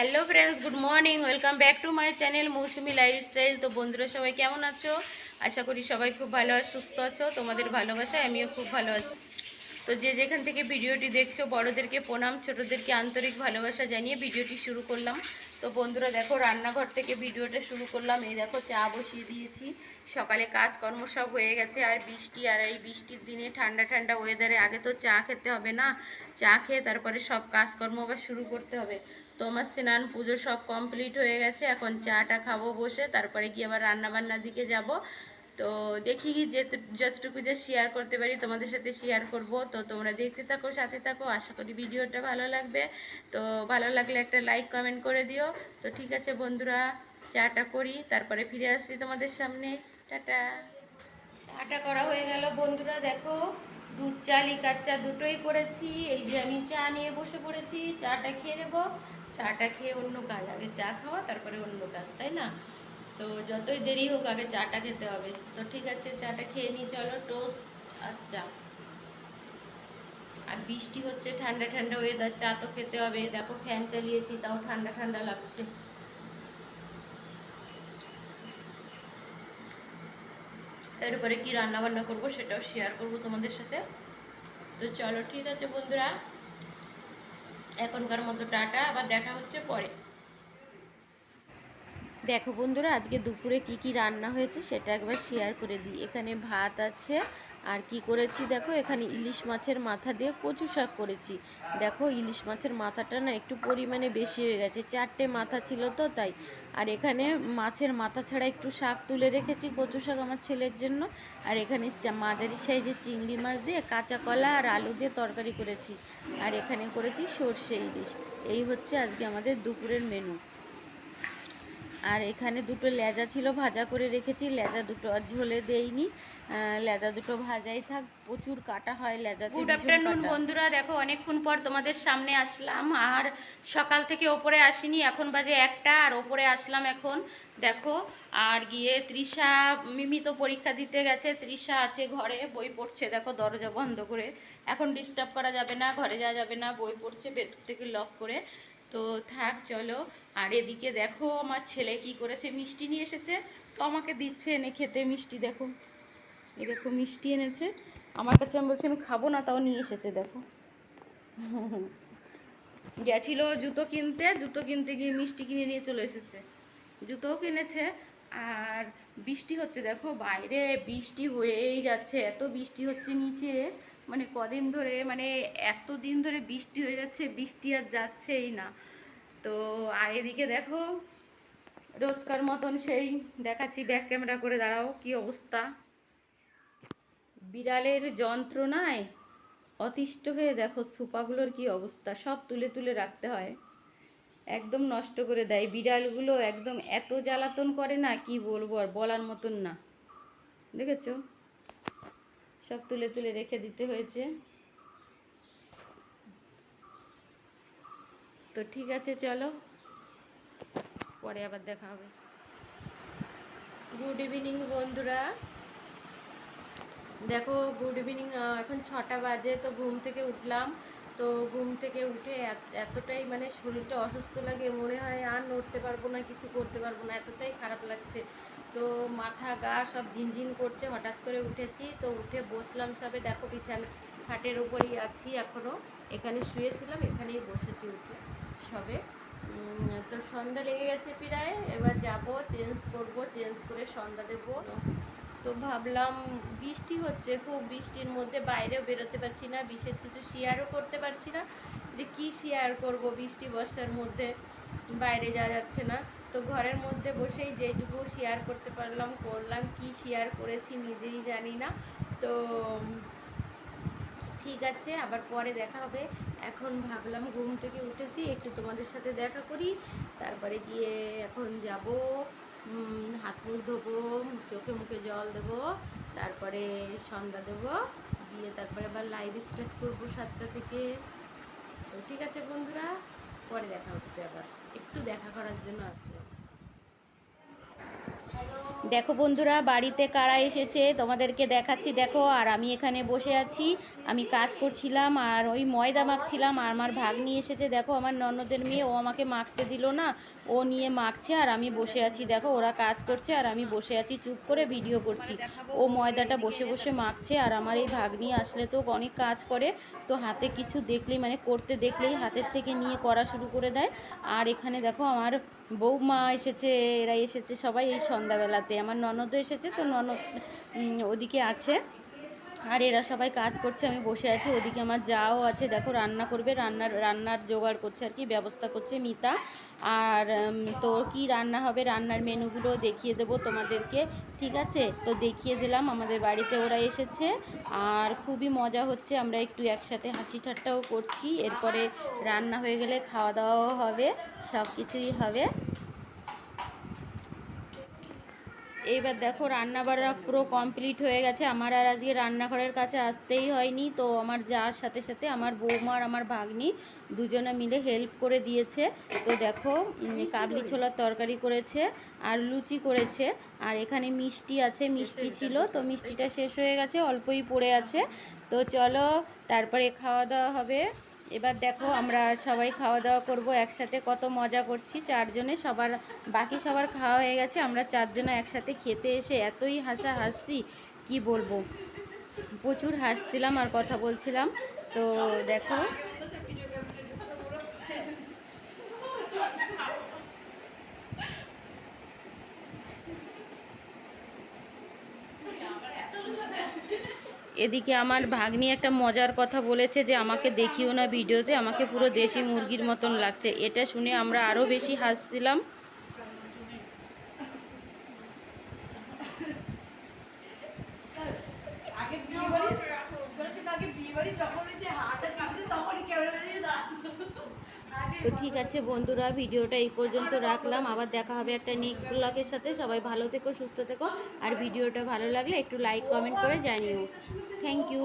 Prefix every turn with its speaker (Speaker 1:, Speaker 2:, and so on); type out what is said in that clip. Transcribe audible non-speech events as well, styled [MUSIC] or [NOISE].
Speaker 1: Hello friends good morning welcome back to my channel Mousumi lifestyle তো বন্ধুরা, সবাই কেমন আছো? আশা করি সবাই খুব ভালো আর সুস্থ আছো। তোমাদের ভালোবাসায় আমিও খুব ভালো আছি। তো যে যেখান থেকে ভিডিওটি দেখছ, বড়দেরকে প্রণাম, ছোটোদেরকে আন্তরিক ভালোবাসা জানিয়ে ভিডিওটি শুরু করলাম। তো বন্ধুরা, দেখো রান্নাঘর থেকে ভিডিওটা শুরু করলাম। এই দেখো চা বসিয়ে দিয়েছি। সকালে কাজকর্ম সব হয়ে গেছে, আর বৃষ্টি, আর এই বৃষ্টির দিনে ঠান্ডা ঠান্ডা ওয়েদারে আগে তো চা খেতে হবে না? চা খেয়ে তারপরে সব কাজকর্ম আবার শুরু করতে হবে। তো আমার স্নান, পুজো সব কমপ্লিট হয়ে গেছে। এখন চাটা খাব বসে, তারপরে গিয়ে আবার রান্না বান্নার দিকে যাব। তো দেখি কি যে যতটুকু যে শেয়ার করতে পারি তোমাদের সাথে শেয়ার করব। তো তোমরা দেখতে থাকো, সাথে থাকো, আশা করি ভিডিওটা ভালো লাগবে। তো ভালো লাগলে একটা লাইক কমেন্ট করে দিও। তো ঠিক আছে বন্ধুরা, চাটা করি, তারপরে ফিরে আসছি তোমাদের সামনে। টাটা। চাটা করা হয়ে গেল বন্ধুরা, দেখো। দুধ, চা, লিকার চা দুটোই করেছি। এই যে আমি চা নিয়ে বসে পড়েছি, চাটা খেয়ে নেব। চাটা খেয়ে অন্য কাজ, আগে চা খাওয়া, তারপরে অন্য কাজ, তাই না? তো যতই দেরি হোক আগে চাটা খেতে হবে। তো ঠিক আছে, চাটা খেয়ে নিই চলো টোস্ট আর চা। আর বৃষ্টি হচ্ছে, ঠান্ডা ঠান্ডা ওয়েদার চা তো খেতে হবে। দেখো ফ্যান চালিয়েছি, তাও ঠান্ডা ঠান্ডা লাগছে। এরপরে কি রান্না বান্না করব সেটাও শেয়ার করব তোমাদের সাথে। তো চলো, ঠিক আছে বন্ধুরা। এখনকার মতো টাটা, আবার দেখা হচ্ছে পরে। দেখো বন্ধুরা, আজকে দুপুরে কি কি রান্না হয়েছে সেটা একবার শেয়ার করে দিই। এখানে ভাত আছে, আর কি করেছি দেখো, এখানে ইলিশ মাছের মাথা দিয়ে কচু শাক করেছি। দেখো, ইলিশ মাছের মাথাটা না একটু পরিমাণে বেশি হয়ে গেছে, চারটে মাথা ছিল তো তাই। আর এখানে মাছের মাথা ছাড়া একটু শাক তুলে রেখেছি কচু শাক আমার ছেলের জন্য। আর এখানে মাঝারি সাইজে চিংড়ি মাছ দিয়ে কাঁচা কলা আর আলু দিয়ে তরকারি করেছি। আর এখানে করেছি সর্ষে ইলিশ। এই হচ্ছে আজকে আমাদের দুপুরের মেনু আর এখানে দুটো লেজা ছিল ভাজা করে রেখেছি লেজা দুটো আর ঝোলে দেইনি। লেজা দুটো ভাজাই থাক প্রচুর কাটা হয় লেজাতে
Speaker 2: গুড আফটারনুন বন্ধুরা দেখো অনেকক্ষণ পর তোমাদের সামনে আসলাম আর সকাল থেকে ওপরে আসিনি এখন বাজে একটা আর ওপরে আসলাম এখন দেখো আর গিয়ে তৃষা মিমি তো পরীক্ষা দিতে গেছে তৃষা আছে ঘরে বই পড়ছে দেখো দরজা বন্ধ করে এখন ডিস্টার্ব করা যাবে না ঘরে যাওয়া যাবে না বই পড়ছে ভেতর থেকে লক করে তো থাক, চলো। আর এদিকে দেখো আমার ছেলে কি করেছে, মিষ্টি নিয়ে এসেছে। তো আমাকে দিচ্ছে এনে খেতে মিষ্টি, দেখো। এই দেখো, মিষ্টি এনেছে। আমার কাছে আমি বলছি, আমি খাব না, তাও নিয়ে এসেছে, দেখো। [LAUGHS] গেছিল জুতো কিনতে জুতো কিনতে গিয়ে মিষ্টি কিনে নিয়ে চলে এসেছে। জুতোও কিনেছে। আর বৃষ্টি হচ্ছে, দেখো। বাইরে বৃষ্টি হয়েই যাচ্ছে, এত বৃষ্টি হচ্ছে নিচে। মানে কদিন ধরে মানে এত দিন ধরে বৃষ্টি হয়ে যাচ্ছে, বৃষ্টি আর যাচ্ছেই না। তো আর এদিকে দেখো, রোজকার মতন সেই দেখাচ্ছি ব্যাক ক্যামেরা করে দাঁড়াও, কি অবস্থা। বিড়ালের যন্ত্রণায় অতিষ্ঠ হয়ে দেখো, সুপাগুলোর কি অবস্থা, সব তুলে তুলে রাখতে হয়। একদম নষ্ট করে দেয়। বিড়ালগুলো একদম এত জ্বালাতন করে না, কি বলব আর বলার মতন না। দেখেছ? সব তুলে তুলে রেখে দিতে হয়েছে। তো ঠিক আছে, চলো। পরে আবার দেখা হবে।
Speaker 1: গুড ইভিনিং বন্ধুরা। দেখো গুড ইভিনিং এখন ছটা বাজে, তো ঘুম থেকে উঠলাম। তো ঘুম থেকে উঠে এত- এতটাই মানে শরীরটা অসুস্থ লাগে, মনে হয় আর নড়তে পারব না, কিছু করতে পারব না, এতটাই খারাপ লাগছে। তো মাথা গা সব ঝিনঝিন করছে, হঠাৎ করে উঠেছি। তো উঠে বসলাম সবে, দেখো বিছানা, খাটের উপরেই আছি এখনও এখানে শুয়েছিলাম, এখানেই বসেছি উঠে সবে। তো সন্ধ্যা লেগে গেছে প্রায়, এবার যাব, চেঞ্জ করব, চেঞ্জ করে সন্ধ্যা দেবো। তো ভাবলাম বৃষ্টি হচ্ছে, খুব বৃষ্টির মধ্যে বাইরেও বেরোতে পারছি না, বিশেষ কিছু শেয়ারও করতে পারছি না। যে কি শেয়ার করব বৃষ্টি বর্ষার মধ্যে, বাইরে যাওয়া যাচ্ছে না। তো ঘরের মধ্যে বসেই যেটুকু শেয়ার করতে পারলাম, করলাম, কি শেয়ার করেছি নিজেই জানি না। তো, ঠিক আছে, আবার পরে দেখা হবে। এখন ভাবলাম ঘুম থেকে উঠেছি, একটু তোমাদের সাথে দেখা করি। তারপরে গিয়ে এখন যাব হাত মুখ ধোবো, চোখে মুখে জল দেবো, তারপরে সন্ধ্যা দেবো, দিয়ে তারপরে আবার লাইভ স্টার্ট করব সাতটা থেকে। তো ঠিক আছে বন্ধুরা, পরে দেখা হচ্ছে আবার। একটু দেখা করার জন্য আসলাম দেখো বন্ধুরা, বাড়িতে কারা এসেছে তোমাদেরকে দেখাচ্ছি। দেখো, আর আমি এখানে বসে আছি। আমি কাজ করছিলাম আর ওই ময়দা মাখছিলাম আর আমার ভাগ্নি এসেছে। দেখো, আমার ননদের মেয়ে, ও আমাকে মাখতে দিল না। ও নিয়ে মাখছে আর আমি বসে আছি। দেখো, ওরা কাজ করছে আর আমি বসে আছি, চুপ করে ভিডিও করছি। ও ময়দাটা বসে বসে মাখছে আর আমার এই ভাগ্নি আসলে তো অনেক কাজ করে। তো হাতে কিছু দেখলেই মানে করতে দেখলেই হাতের থেকে নিয়ে করা শুরু করে দেয়। আর এখানে দেখো, আমার বৌমা এসেছে এরা এসেছে সবাই এই সন্ধ্যাবেলাতে। আমার ননদও এসেছে তো ননদ ওদিকে আছে। আর এরা সবাই কাজ করছে, আমি বসে আছি, ওদিকে আমার যাও আছে, দেখো রান্না করবে, রান্নার রান্নার জোগাড় করছে আর কি, ব্যবস্থা করছে মিতা। আর তোর কি রান্না হবে, রান্নার মেনুগুলো দেখিয়ে দেবো তোমাদেরকে, ঠিক আছে? তো দেখিয়ে দিলাম, আমাদের বাড়িতে ওরা এসেছে, আর খুবই মজা হচ্ছে, আমরা একটু একসাথে হাসি ঠাট্টাও করছি, এরপরে রান্না হয়ে গেলে খাওয়া দাওয়াও হবে সব কিছুই হবে। এইবার দেখো রান্না বান্না পুরো কমপ্লিট হয়ে গেছে। আমার আর আজকে রান্নাঘরের কাছে আসতেই হয়নি তো আমার যার সাথে সাথে আমার বৌমা আর আমার ভাগ্নি দুজনে মিলে হেল্প করে দিয়েছে। তো দেখো কাবলি ছোলার তরকারি করেছে আর লুচি করেছে। আর এখানে মিষ্টি আছে মিষ্টি ছিল তো মিষ্টিটা শেষ হয়ে গেছে অল্পই পড়ে আছে। তো চলো তারপরে খাওয়া দাওয়া হবে। এবার দেখো আমরা সবাই খাওয়া দাওয়া করব, একসাথে কত মজা করছি। চারজনে সবার, বাকি সবার খাওয়া হয়ে গেছে, আমরা চারজনে একসাথে খেতে এসে এতই হাসা হাসছি কি বলব? প্রচুর হাসছিলাম আর কথা বলছিলাম। তো দেখো এদিকে আমার ভাগ্নি একটা মজার কথা বলেছে যে আমাকে দেখিও না ভিডিওতে, আমাকে পুরো দেশি মুরগির মতন লাগছে। এটা শুনে আমরা আরও বেশি হাসছিলাম
Speaker 3: আগে বিয়ে বাড়ি শুনেছি আগে বিয়ে বাড়ি যখন হয়েছে হাতটা চিনতে তখনই ক্যামেরা নিয়ে দাঁড়ানো
Speaker 1: তো ঠিক আছে বন্ধুরা, ভিডিওটা এই পর্যন্ত রাখলাম। আবার দেখা হবে একটা নেক্সট ব্লগের সাথে। সবাই ভালো থেকো, সুস্থ থেকো। আর ভিডিওটা ভালো লাগলে একটু লাইক কমেন্ট করে জানিও। Thank you